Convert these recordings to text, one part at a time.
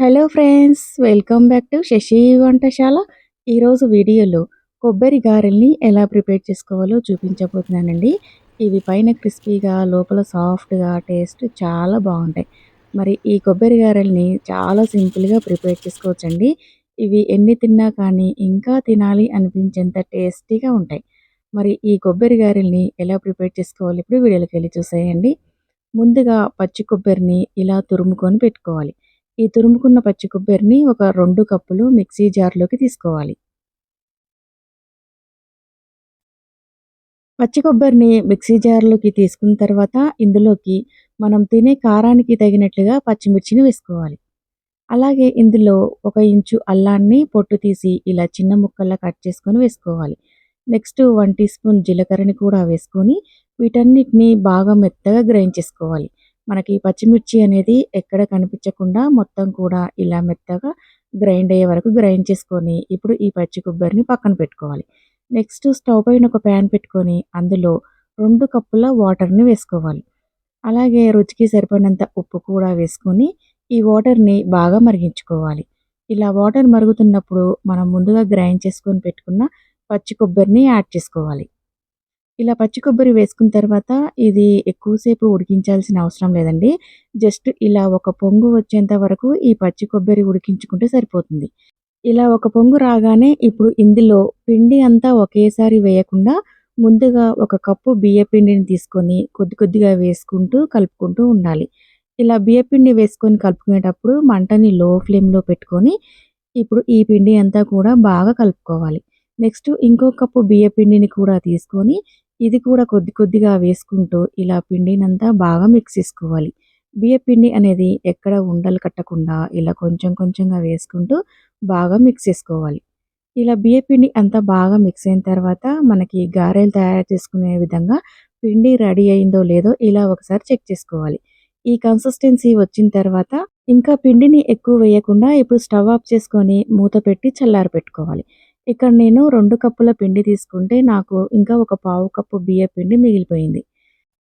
Hello friends welcome back to Sashi Vantasala. ఈరోజు వీడియోలో కొబ్బరి గారెల్ని ఎలా ప్రిపేర్ చేసుకోవాలో చూపించబోతున్నానండి. ఇవి పైన క్రిస్పీగా లోపల సాఫ్ట్గా టేస్ట్ చాలా బాగుంటాయి. మరి ఈ కొబ్బరి గారెల్ని చాలా సింపుల్గా ప్రిపేర్ చేసుకోవచ్చండి. ఇవి ఎన్ని తిన్నా కానీ ఇంకా తినాలి అనిపించేంత టేస్టీగా ఉంటాయి. మరి ఈ కొబ్బరి గారెల్ని ఎలా ప్రిపేర్ చేసుకోవాలి ఇప్పుడు వీడియోలోకి వెళ్ళి చూసేయండి. ముందుగా పచ్చి కొబ్బరిని ఇలా తురుముకొని పెట్టుకోవాలి. ఈ తురుముకున్న పచ్చి కొబ్బరిని ఒక రెండు కప్పులు మిక్సీ జార్లోకి తీసుకోవాలి. పచ్చి కొబ్బరిని మిక్సీ జార్లోకి తీసుకున్న తర్వాత ఇందులోకి మనం తినే కారానికి తగినట్లుగా పచ్చిమిర్చిని వేసుకోవాలి. అలాగే ఇందులో ఒక ఇంచు అల్లాన్ని పొట్టు తీసి ఇలా చిన్న ముక్కల్లా కట్ చేసుకొని వేసుకోవాలి. నెక్స్ట్ వన్ టీ స్పూన్ జీలకర్రని కూడా వేసుకొని వీటన్నిటిని బాగా మెత్తగా గ్రైండ్ చేసుకోవాలి. మనకి పచ్చిమిర్చి అనేది ఎక్కడ కనిపించకుండా మొత్తం కూడా ఇలా మెత్తగా గ్రైండ్ అయ్యే వరకు గ్రైండ్ చేసుకొని ఇప్పుడు ఈ పచ్చి కొబ్బరిని పక్కన పెట్టుకోవాలి. నెక్స్ట్ స్టవ్ పైన ఒక ప్యాన్ పెట్టుకొని అందులో రెండు కప్పుల వాటర్ని వేసుకోవాలి. అలాగే రుచికి సరిపడినంత ఉప్పు కూడా వేసుకొని ఈ వాటర్ని బాగా మరిగించుకోవాలి. ఇలా వాటర్ మరుగుతున్నప్పుడు మనం ముందుగా గ్రైండ్ చేసుకొని పెట్టుకున్న పచ్చి కొబ్బరిని యాడ్ చేసుకోవాలి. ఇలా పచ్చి కొబ్బరి వేసుకున్న తర్వాత ఇది ఎక్కువసేపు ఉడికించాల్సిన అవసరం లేదండి. జస్ట్ ఇలా ఒక పొంగు వచ్చేంత వరకు ఈ పచ్చి కొబ్బరి ఉడికించుకుంటే సరిపోతుంది. ఇలా ఒక పొంగు రాగానే ఇప్పుడు ఇందులో పిండి అంతా ఒకేసారి వేయకుండా ముందుగా ఒక కప్పు బియ్యపిండిని తీసుకొని కొద్ది కొద్దిగా వేసుకుంటూ కలుపుకుంటూ ఉండాలి. ఇలా బియ్యపిండి వేసుకొని కలుపుకునేటప్పుడు మంటని లో ఫ్లేమ్లో పెట్టుకొని ఇప్పుడు ఈ పిండి అంతా కూడా బాగా కలుపుకోవాలి. నెక్స్ట్ ఇంకో కప్పు బియ్యపిండిని కూడా తీసుకొని ఇది కూడా కొద్ది కొద్దిగా వేసుకుంటూ ఇలా పిండినంతా బాగా మిక్స్ చేసుకోవాలి. బియ్య పిండి అనేది ఎక్కడ ఉండలు కట్టకుండా ఇలా కొంచెం కొంచెంగా వేసుకుంటూ బాగా మిక్స్ చేసుకోవాలి. ఇలా బియ్య పిండి అంతా బాగా మిక్స్ అయిన తర్వాత మనకి గారెలు తయారు చేసుకునే విధంగా పిండి రెడీ అయిందో లేదో ఇలా ఒకసారి చెక్ చేసుకోవాలి. ఈ కన్సిస్టెన్సీ వచ్చిన తర్వాత ఇంకా పిండిని ఎక్కువ వేయకుండా ఇప్పుడు స్టవ్ ఆఫ్ చేసుకొని మూత పెట్టి చల్లారి పెట్టుకోవాలి ఇక్కడ నేను రెండు కప్పుల పిండి తీసుకుంటే నాకు ఇంకా ఒక పావు కప్పు బియ్య పిండి మిగిలిపోయింది.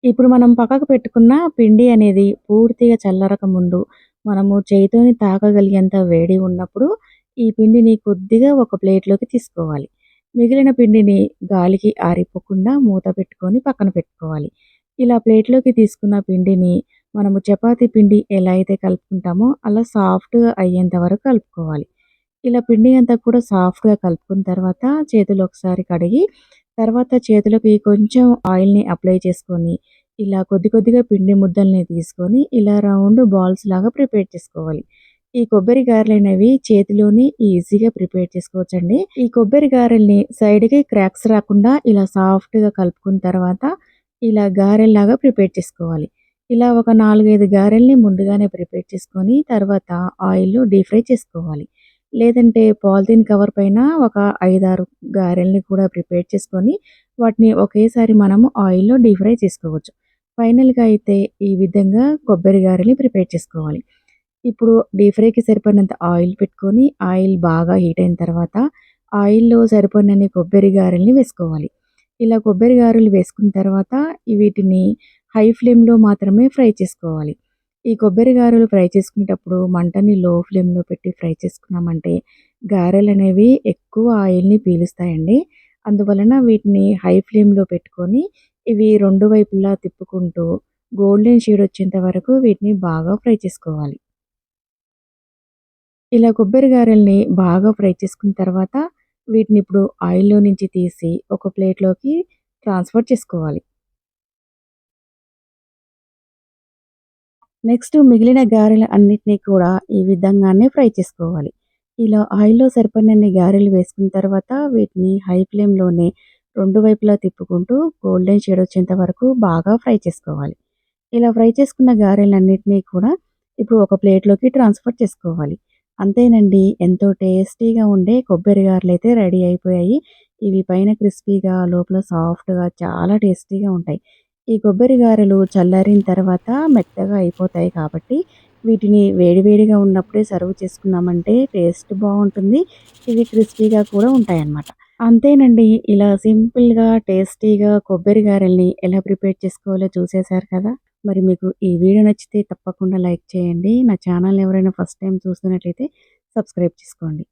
ఇప్పుడు మనం పక్కకు పెట్టుకున్న పిండి అనేది పూర్తిగా చల్లరక ముందు మనము చేతితోని తాకగలిగేంత వేడి ఉన్నప్పుడు ఈ పిండిని కొద్దిగా ఒక ప్లేట్లోకి తీసుకోవాలి. మిగిలిన పిండిని గాలికి ఆరిపోకుండా మూత పెట్టుకొని పక్కన పెట్టుకోవాలి. ఇలా ప్లేట్లోకి తీసుకున్న పిండిని మనము చపాతీ పిండి ఎలా అయితే కలుపుకుంటామో అలా సాఫ్ట్గా అయ్యేంత వరకు కలుపుకోవాలి. ఇలా పిండి అంతా కూడా సాఫ్ట్గా కలుపుకున్న తర్వాత చేతులు ఒకసారి కడిగి తర్వాత చేతులకి కొంచెం ఆయిల్ని అప్లై చేసుకొని ఇలా కొద్ది కొద్దిగా పిండి ముద్దల్ని తీసుకొని ఇలా రౌండ్ బాల్స్ లాగా ప్రిపేర్ చేసుకోవాలి. ఈ కొబ్బరి గారెలు అనేవి చేతిలోని ఈజీగా ప్రిపేర్ చేసుకోవచ్చండి. ఈ కొబ్బరి గారెల్ని సైడ్కి క్రాక్స్ రాకుండా ఇలా సాఫ్ట్గా కలుపుకున్న తర్వాత ఇలా గారెల్లాగా ప్రిపేర్ చేసుకోవాలి. ఇలా ఒక నాలుగైదు గారెల్ని ముందుగానే ప్రిపేర్ చేసుకొని తర్వాత ఆయిల్లో డీప్ ఫ్రై చేసుకోవాలి. లేదంటే పాలిథిన్ కవర్ పైన ఒక ఐదారు గారెల్ని కూడా ప్రిపేర్ చేసుకొని వాటిని ఒకేసారి మనము ఆయిల్లో డీప్ ఫ్రై చేసుకోవచ్చు. ఫైనల్గా అయితే ఈ విధంగా కొబ్బరి గారెని ప్రిపేర్ చేసుకోవాలి. ఇప్పుడు డీప్ ఫ్రైకి సరిపడినంత ఆయిల్ పెట్టుకొని ఆయిల్ బాగా హీట్ అయిన తర్వాత ఆయిల్లో సరిపడినన్ని కొబ్బరి గారెల్ని వేసుకోవాలి. ఇలా కొబ్బరి గారెలు వేసుకున్న తర్వాత వీటిని హై ఫ్లేమ్లో మాత్రమే ఫ్రై చేసుకోవాలి. ఈ కొబ్బరి గారెలు ఫ్రై చేసుకునేటప్పుడు మంటని లో ఫ్లేమ్లో పెట్టి ఫ్రై చేసుకున్నామంటే గారెలు అనేవి ఎక్కువ ఆయిల్ని పీలుస్తాయండి. అందువలన వీటిని హై ఫ్లేమ్లో పెట్టుకొని ఇవి రెండు వైపులా తిప్పుకుంటూ గోల్డెన్ షేడ్ వచ్చేంత వరకు వీటిని బాగా ఫ్రై చేసుకోవాలి. ఇలా కొబ్బరి గారెల్ని బాగా ఫ్రై చేసుకున్న తర్వాత వీటిని ఇప్పుడు ఆయిల్లో నుంచి తీసి ఒక ప్లేట్లోకి ట్రాన్స్ఫర్ చేసుకోవాలి. నెక్స్ట్ మిగిలిన గారెలు అన్నిటినీ కూడా ఈ విధంగానే ఫ్రై చేసుకోవాలి. ఇలా ఆయిల్లో సరిపడినన్ని గారెలు వేసుకున్న తర్వాత వీటిని హై ఫ్లేమ్లోనే రెండు వైపులా తిప్పుకుంటూ గోల్డెన్ షేడ్ వచ్చేంత వరకు బాగా ఫ్రై చేసుకోవాలి. ఇలా ఫ్రై చేసుకున్న గారెలన్నిటినీ కూడా ఇప్పుడు ఒక ప్లేట్లోకి ట్రాన్స్ఫర్ చేసుకోవాలి. అంతేనండి ఎంతో టేస్టీగా ఉండే కొబ్బరి గారెలు అయితే రెడీ అయిపోయాయి. ఇవి పైన క్రిస్పీగా లోపల సాఫ్ట్గా చాలా టేస్టీగా ఉంటాయి. ఈ కొబ్బరి గారెలు చల్లారిన తర్వాత మెత్తగా అయిపోతాయి కాబట్టి వీటిని వేడివేడిగా ఉన్నప్పుడే సర్వ్ చేసుకున్నామంటే టేస్ట్ బాగుంటుంది ఇవి క్రిస్పీగా కూడా ఉంటాయన్నమాట. అంతేనండి ఇలా సింపుల్గా టేస్టీగా కొబ్బరి గారెల్ని ఎలా ప్రిపేర్ చేసుకోవాలో చూసేశారు కదా? మరి మీకు ఈ వీడియో నచ్చితే తప్పకుండా లైక్ చేయండి. నా ఛానల్ ఎవరైనా ఫస్ట్ టైం చూస్తున్నట్లయితే సబ్స్క్రైబ్ చేసుకోండి.